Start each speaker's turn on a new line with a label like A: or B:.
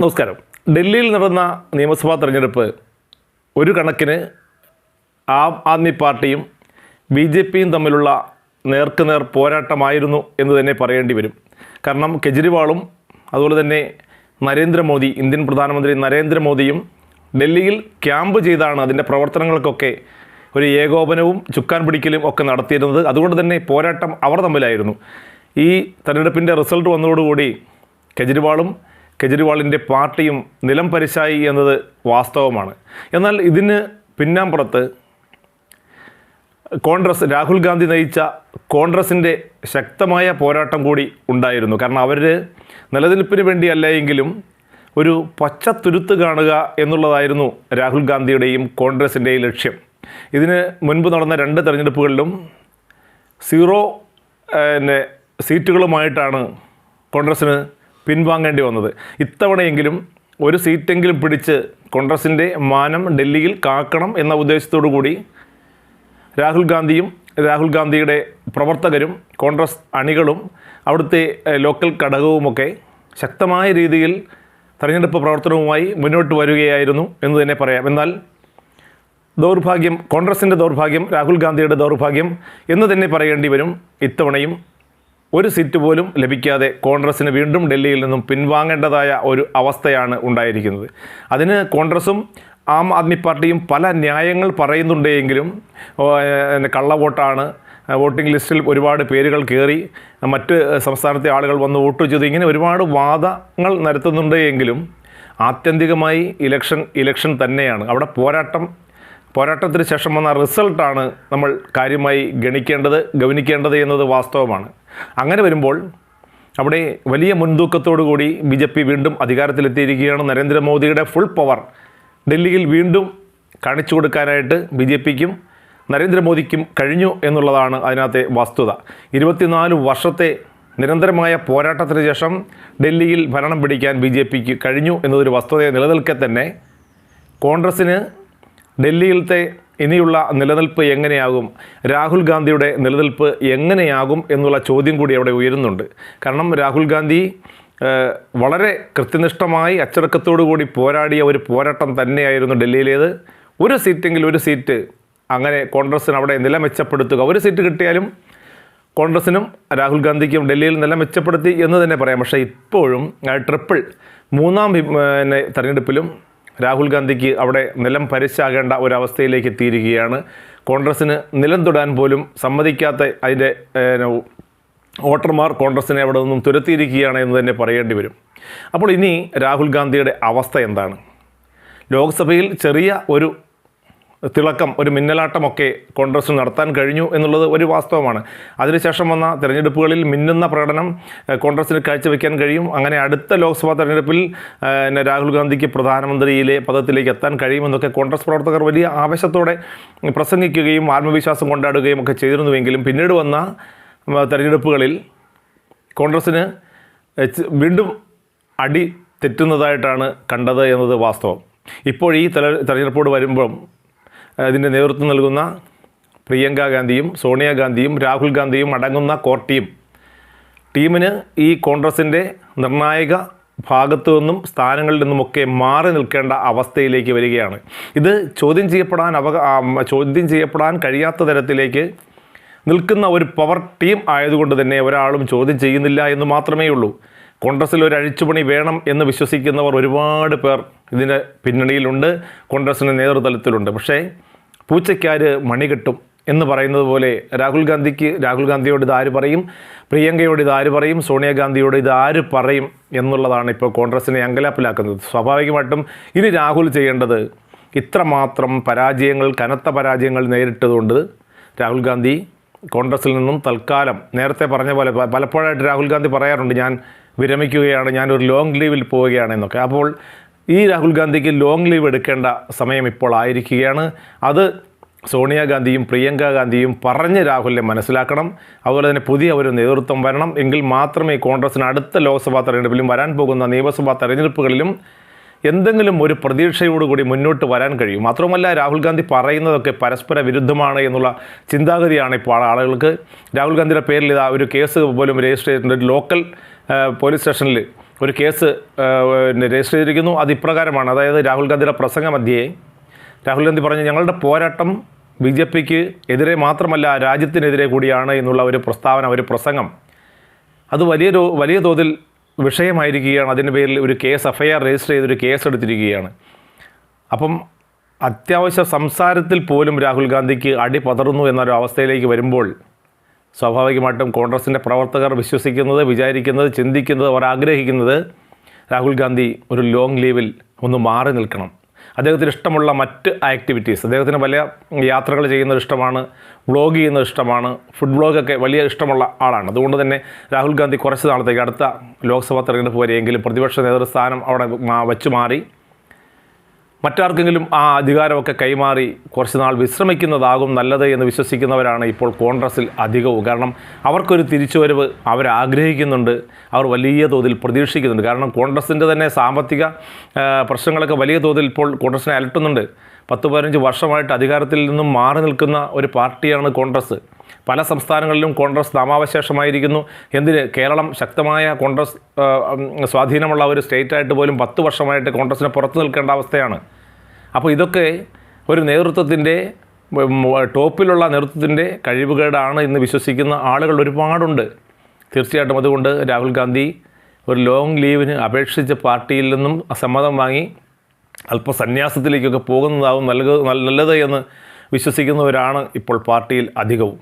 A: നമസ്കാരം. ഡൽഹിയിൽ നടന്ന നിയമസഭാ തെരഞ്ഞെടുപ്പ് ഒരു കണക്കിന് ആം ആദ്മി പാർട്ടിയും ബി ജെ പിയും തമ്മിലുള്ള നേർക്കുനേർ പോരാട്ടമായിരുന്നു എന്ന് തന്നെ പറയേണ്ടി വരും. കാരണം കെജ്രിവാളും അതുപോലെ തന്നെ നരേന്ദ്രമോദി ഇന്ത്യൻ പ്രധാനമന്ത്രി നരേന്ദ്രമോദിയും ഡൽഹിയിൽ ക്യാമ്പ് ചെയ്താണ് അതിന്റെ പ്രവർത്തനങ്ങൾക്കൊക്കെ ഒരു ഏകോപനവും ചുക്കാൻ പിടിക്കലും ഒക്കെ നടത്തിയിരുന്നത്. അതുകൊണ്ട് തന്നെ പോരാട്ടം അവർ തമ്മിലായിരുന്നു. ഈ തെരഞ്ഞെടുപ്പിന്റെ റിസൾട്ട് വന്നതോടുകൂടി കെജ്രിവാളും കെജ്രിവാളിന്റെ പാർട്ടിയും നിലം പരിശായി എന്നത് വാസ്തവമാണ്. എന്നാൽ ഇതിന് പിന്നാമ്പുറത്ത് കോൺഗ്രസ് രാഹുൽ ഗാന്ധി നയിച്ച കോൺഗ്രസിന്റെ ശക്തമായ പോരാട്ടം കൂടി ഉണ്ടായിരുന്നു. കാരണം അവർ നിലനിൽപ്പിന് വേണ്ടിയല്ല എങ്കിലും ഒരു പച്ച തുരുത്ത് കാണുക എന്നുള്ളതായിരുന്നു രാഹുൽ ഗാന്ധിയുടെയും കോൺഗ്രസിന്റെയും ലക്ഷ്യം. ഇതിന് മുൻപ് നടന്ന രണ്ട് തെരഞ്ഞെടുപ്പുകളിലും സീറോ പിന്നെ സീറ്റുകളുമായിട്ടാണ് കോൺഗ്രസ്സിന് പിൻവാങ്ങേണ്ടി വന്നത്. ഇത്തവണയെങ്കിലും ഒരു സീറ്റെങ്കിലും പിടിച്ച് കോൺഗ്രസിന്റെ മാനം ഡൽഹിയിൽ കാക്കണം എന്ന ഉദ്ദേശത്തോടു കൂടി രാഹുൽ ഗാന്ധിയും രാഹുൽ ഗാന്ധിയുടെ പ്രവർത്തകരും കോൺഗ്രസ് അണികളും അവിടുത്തെ ലോക്കൽ ഘടകവുമൊക്കെ ശക്തമായ രീതിയിൽ തെരഞ്ഞെടുപ്പ് പ്രവർത്തനവുമായി മുന്നോട്ട് വരികയായിരുന്നു എന്ന് തന്നെ പറയാം. എന്നാൽ ദൗർഭാഗ്യം കോൺഗ്രസിന്റെ ദൗർഭാഗ്യം രാഹുൽ ഗാന്ധിയുടെ ദൗർഭാഗ്യം എന്ന് തന്നെ പറയേണ്ടി വരും ഇത്തവണയും. ഒരു സീറ്റ് പോലും ലഭിക്കാതെ കോൺഗ്രസ്സിന് വീണ്ടും ഡൽഹിയിൽ നിന്നും പിൻവാങ്ങേണ്ടതായ ഒരു അവസ്ഥയാണ് ഉണ്ടായിരിക്കുന്നത്. അതിന് കോൺഗ്രസും ആം ആദ്മി പാർട്ടിയും പല ന്യായങ്ങൾ പറയുന്നുണ്ടെങ്കിലും കള്ളവോട്ടാണ് വോട്ടിംഗ് ലിസ്റ്റിൽ ഒരുപാട് പേരുകൾ കയറി മറ്റ് സംസ്ഥാനത്തെ ആളുകൾ വന്ന് വോട്ട് ചെയ്തു. ഇങ്ങനെ ഒരുപാട് വാദങ്ങൾ നടത്തുന്നുണ്ട് എങ്കിലും ആത്യന്തികമായി ഇലക്ഷൻ ഇലക്ഷൻ തന്നെയാണ്. അവിടെ പോരാട്ടം പോരാട്ടത്തിന് ശേഷം വന്ന റിസൾട്ടാണ് നമ്മൾ കാര്യമായി ഗണിക്കേണ്ടത് ഗവനിക്കേണ്ടത് എന്നത് വാസ്തവമാണ്. അങ്ങനെ വരുമ്പോൾ അവിടെ വലിയ മുൻതൂക്കത്തോടു കൂടി ബി ജെ പി വീണ്ടും അധികാരത്തിലെത്തിയിരിക്കുകയാണ്. നരേന്ദ്രമോദിയുടെ ഫുൾ പവർ ഡൽഹിയിൽ വീണ്ടും കാണിച്ചു കൊടുക്കാനായിട്ട് ബി ജെ പിക്കും നരേന്ദ്രമോദിക്കും കഴിഞ്ഞു എന്നുള്ളതാണ് അതിനകത്തെ വസ്തുത. ഇരുപത്തിനാല് വർഷത്തെ നിരന്തരമായ പോരാട്ടത്തിന് ശേഷം ഡൽഹിയിൽ ഭരണം പിടിക്കാൻ ബി ജെ പിക്ക് കഴിഞ്ഞു എന്നതൊരു വസ്തുതയെ നിലനിൽക്കെ തന്നെ കോൺഗ്രസ്സിന് ഡൽഹിയിലത്തെ ഇനിയുള്ള നിലനിൽപ്പ് എങ്ങനെയാകും? രാഹുൽ ഗാന്ധിയുടെ നിലനിൽപ്പ് എങ്ങനെയാകും എന്നുള്ള ചോദ്യം കൂടി അവിടെ ഉയരുന്നുണ്ട്. കാരണം രാഹുൽ ഗാന്ധി വളരെ കൃത്യനിഷ്ഠമായി കൂടി പോരാടിയ ഒരു പോരാട്ടം തന്നെയായിരുന്നു ഡൽഹിയിലേത്. ഒരു സീറ്റെങ്കിലും ഒരു സീറ്റ് അങ്ങനെ കോൺഗ്രസ്സിന് അവിടെ നില മെച്ചപ്പെടുത്തുക ഒരു സീറ്റ് കിട്ടിയാലും കോൺഗ്രസിനും രാഹുൽ ഗാന്ധിക്കും ഡൽഹിയിൽ നില മെച്ചപ്പെടുത്തി എന്ന് തന്നെ പറയാം. പക്ഷേ ഇപ്പോഴും ട്രിപ്പിൾ മൂന്നാം പിന്നെ തെരഞ്ഞെടുപ്പിലും രാഹുൽ ഗാന്ധിക്ക് അവിടെ നിലം പരിശാകേണ്ട ഒരവസ്ഥയിലേക്ക് എത്തിയിരിക്കുകയാണ്. കോൺഗ്രസ്സിന് നിലം തൊടാൻ പോലും സമ്മതിക്കാത്ത അതിന്റെ വോട്ടർമാർ കോൺഗ്രസിനെ അവിടെ നിന്നും തുരത്തിയിരിക്കുകയാണ് എന്ന് തന്നെ പറയേണ്ടി വരും. അപ്പോൾ ഇനി രാഹുൽ ഗാന്ധിയുടെ അവസ്ഥ എന്താണ്? ലോക്സഭയിൽ ചെറിയ ഒരു തിളക്കം ഒരു മിന്നലാട്ടമൊക്കെ കോൺഗ്രസ് നടത്താൻ കഴിഞ്ഞു എന്നുള്ളത് ഒരു വാസ്തവമാണ്. അതിനുശേഷം വന്ന തിരഞ്ഞെടുപ്പുകളിൽ മിന്നുന്ന പ്രകടനം കോൺഗ്രസിന് കാഴ്ചവെക്കാൻ കഴിയും. അങ്ങനെ അടുത്ത ലോക്സഭാ തെരഞ്ഞെടുപ്പിൽ പിന്നെ രാഹുൽ ഗാന്ധിക്ക് പ്രധാനമന്ത്രിയിലെ പദത്തിലേക്ക് എത്താൻ കഴിയുമെന്നൊക്കെ കോൺഗ്രസ് പ്രവർത്തകർ വലിയ ആവേശത്തോടെ പ്രസംഗിക്കുകയും ആത്മവിശ്വാസം കൊണ്ടാടുകയും ഒക്കെ ചെയ്തിരുന്നുവെങ്കിലും പിന്നീട് വന്ന തെരഞ്ഞെടുപ്പുകളിൽ കോൺഗ്രസ്സിന് വീണ്ടും അടി തെറ്റുന്നതായിട്ടാണ് കണ്ടത് എന്നത് വാസ്തവം. ഇപ്പോൾ ഈ തെര തെരഞ്ഞെടുപ്പോട് വരുമ്പം അതിന്റെ നേതൃത്വം നൽകുന്ന പ്രിയങ്ക ഗാന്ധിയും സോണിയാഗാന്ധിയും രാഹുൽ ഗാന്ധിയും അടങ്ങുന്ന കോർ ടീം ടീമിന് ഈ കോൺഗ്രസിന്റെ നിർണായക ഭാഗത്തു നിന്നും സ്ഥാനങ്ങളിൽ നിന്നുമൊക്കെ മാറി നിൽക്കേണ്ട അവസ്ഥയിലേക്ക് വരികയാണ്. ഇത് ചോദ്യം ചെയ്യപ്പെടാൻ അവ ചോദ്യം ചെയ്യപ്പെടാൻ കഴിയാത്ത തരത്തിലേക്ക് നിൽക്കുന്ന ഒരു പവർ ടീം ആയതുകൊണ്ട് തന്നെ ഒരാളും ചോദ്യം ചെയ്യുന്നില്ല എന്ന് മാത്രമേ ഉള്ളൂ. കോൺഗ്രസ്സിൽ ഒരു അഴിച്ചുപണി വേണം എന്ന് വിശ്വസിക്കുന്നവർ ഒരുപാട് പേർ ഇതിന്റെ പിന്നണിയിലുണ്ട് കോൺഗ്രസിന്റെ നേതൃതലത്തിലുണ്ട്. പക്ഷേ പൂച്ചയ്ക്കാര് മണി കിട്ടും എന്ന് പറയുന്നത് പോലെ രാഹുൽ ഗാന്ധിക്ക് രാഹുൽ ഗാന്ധിയോട് ഇത് ആര് പറയും? പ്രിയങ്കയോട് ഇത് ആര് പറയും? സോണിയാഗാന്ധിയോട് ഇത് ആര് പറയും? എന്നുള്ളതാണ് ഇപ്പോൾ കോൺഗ്രസിനെ അങ്കലാപ്പിലാക്കുന്നത്. സ്വാഭാവികമായിട്ടും ഇനി രാഹുൽ ചെയ്യേണ്ടത് ഇത്രമാത്രം പരാജയങ്ങൾ കനത്ത പരാജയങ്ങൾ നേരിട്ടതുകൊണ്ട് രാഹുൽ ഗാന്ധി കോൺഗ്രസിൽ നിന്നും തൽക്കാലം നേരത്തെ പറഞ്ഞ പോലെ പലപ്പോഴായിട്ട് രാഹുൽ ഗാന്ധി പറയാറുണ്ട് ഞാൻ വിരമിക്കുകയാണ് ഞാനൊരു ലോങ് ലീവിൽ പോവുകയാണ് എന്നൊക്കെ. അപ്പോൾ ഈ രാഹുൽ ഗാന്ധിക്ക് ലോങ് ലീവ് എടുക്കേണ്ട സമയം ഇപ്പോൾ ആയിരിക്കുകയാണ്. അത് സോണിയാഗാന്ധിയും പ്രിയങ്ക ഗാന്ധിയും പറഞ്ഞ് രാഹുലിനെ മനസ്സിലാക്കണം. അതുപോലെ തന്നെ പുതിയ ഒരു നേതൃത്വം വരണം. എങ്കിൽ മാത്രമേ കോൺഗ്രസിന് അടുത്ത ലോക്സഭാ തെരഞ്ഞെടുപ്പിലും വരാൻ പോകുന്ന നിയമസഭാ തെരഞ്ഞെടുപ്പുകളിലും എന്തെങ്കിലും ഒരു പ്രതീക്ഷയോടുകൂടി മുന്നോട്ട് വരാൻ കഴിയും. മാത്രമല്ല രാഹുൽ ഗാന്ധി പറയുന്നതൊക്കെ പരസ്പര വിരുദ്ധമാണ് എന്നുള്ള ചിന്താഗതിയാണ് ഇപ്പോൾ ആളുകൾക്ക്. രാഹുൽ ഗാന്ധിയുടെ പേരിൽ ഇതാ ഒരു കേസ് പോലും രജിസ്റ്റർ ചെയ്തിട്ടുണ്ട്. ലോക്കൽ പോലീസ് സ്റ്റേഷനിൽ ഒരു കേസ് രജിസ്റ്റർ ചെയ്തിരിക്കുന്നു അത് ഇപ്രകാരമാണ്. അതായത് രാഹുൽ ഗാന്ധിയുടെ പ്രസംഗ മധ്യേ രാഹുൽ ഗാന്ധി പറഞ്ഞു ഞങ്ങളുടെ പോരാട്ടം ബി ജെ പിക്ക് എതിരെ മാത്രമല്ല രാജ്യത്തിനെതിരെ കൂടിയാണ് എന്നുള്ള ഒരു പ്രസ്താവന ഒരു പ്രസംഗം. അത് വലിയ വലിയ തോതിൽ വിഷയമായിരിക്കുകയാണ്. അതിന്റെ പേരിൽ ഒരു case F I R register ചെയ്തൊരു കേസ് എടുത്തിരിക്കുകയാണ്. അപ്പം അത്യാവശ്യ സംസാരത്തിൽ പോലും രാഹുൽ ഗാന്ധിക്ക് അടി പതറുന്നു എന്നൊരു അവസ്ഥയിലേക്ക് വരുമ്പോൾ സ്വാഭാവികമായിട്ടും കോൺഗ്രസിന്റെ പ്രവർത്തകർ വിശ്വസിക്കുന്നത് വിചാരിക്കുന്നത് ചിന്തിക്കുന്നത് അവർ ആഗ്രഹിക്കുന്നത് രാഹുൽ ഗാന്ധി ഒരു ലോങ് ലീവിൽ ഒന്ന് മാറി നിൽക്കണം. അദ്ദേഹത്തിന് ഇഷ്ടമുള്ള മറ്റ് ആക്ടിവിറ്റീസ് അദ്ദേഹത്തിന് വലിയ യാത്രകൾ ചെയ്യുന്നത് ഇഷ്ടമാണ് വ്ളോഗ് ചെയ്യുന്നത് ഇഷ്ടമാണ് ഫുഡ് വ്ളോഗൊക്കെ വലിയ ഇഷ്ടമുള്ള ആളാണ്. അതുകൊണ്ട് തന്നെ രാഹുൽ ഗാന്ധി കുറച്ച് നാളത്തേക്ക് അടുത്ത ലോക്സഭാ തെരഞ്ഞെടുപ്പ് വരെയെങ്കിലും പ്രതിപക്ഷ നേതൃസ്ഥാനം അവിടെ വെച്ചു മാറി. മറ്റാർക്കെങ്കിലും ആ അധികാരമൊക്കെ കൈമാറി കുറച്ച് നാൾ വിശ്രമിക്കുന്നതാകും നല്ലത് എന്ന് വിശ്വസിക്കുന്നവരാണ് ഇപ്പോൾ കോൺഗ്രസ്സിൽ അധികവും. കാരണം അവർക്കൊരു തിരിച്ചുവരവ് അവരാഗ്രഹിക്കുന്നുണ്ട്. അവർ വലിയ തോതിൽ പ്രതീക്ഷിക്കുന്നുണ്ട്. കാരണം കോൺഗ്രസിന്റെ തന്നെ സാമ്പത്തിക പ്രശ്നങ്ങളൊക്കെ വലിയ തോതിൽ ഇപ്പോൾ കോൺഗ്രസിനെ അലട്ടുന്നുണ്ട്. പത്ത് പതിനഞ്ച് വർഷമായിട്ട് അധികാരത്തിൽ നിന്നും മാറി നിൽക്കുന്ന ഒരു പാർട്ടിയാണ് കോൺഗ്രസ്. പല സംസ്ഥാനങ്ങളിലും കോൺഗ്രസ് നാമാവശേഷമായിരിക്കുന്നു. എന്തിന്? കേരളം ശക്തമായ കോൺഗ്രസ് സ്വാധീനമുള്ള ഒരു സ്റ്റേറ്റായിട്ട് പോലും പത്ത് വർഷമായിട്ട് കോൺഗ്രസിന് പുറത്തു നിൽക്കേണ്ട അവസ്ഥയാണ്. അപ്പോൾ ഇതൊക്കെ ഒരു നേതൃത്വത്തിന്റെ ടോപ്പിലുള്ള നേതൃത്വത്തിന്റെ കഴിവുകേടാണ് എന്ന് വിശ്വസിക്കുന്ന ആളുകൾ ഒരുപാടുണ്ട്. തീർച്ചയായിട്ടും അതുകൊണ്ട് രാഹുൽ ഗാന്ധി ഒരു ലോങ് ലീവിന് അപേക്ഷിച്ച് പാർട്ടിയിൽ നിന്നും സമ്മതം വാങ്ങി അല്പ സന്യാസത്തിലേക്കൊക്കെ പോകുന്നതാവും നല്ലത് നല്ലത് എന്ന് വിശ്വസിക്കുന്നവരാണ് ഇപ്പോൾ പാർട്ടിയിൽ അധികവും.